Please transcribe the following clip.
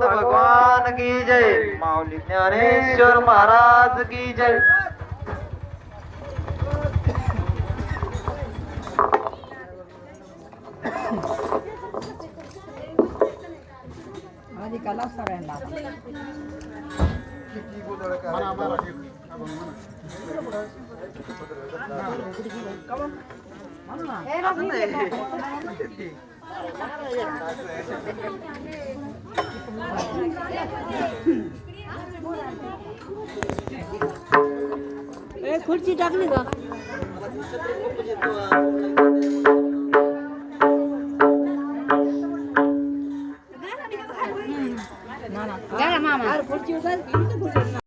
पंढरीनाथ भगवान की जय। माऊली ज्ञानेश्वर महाराज की जय। अधिकाला सगळ्यांना खुर्ची टाकली का मामा खुर्ची उचल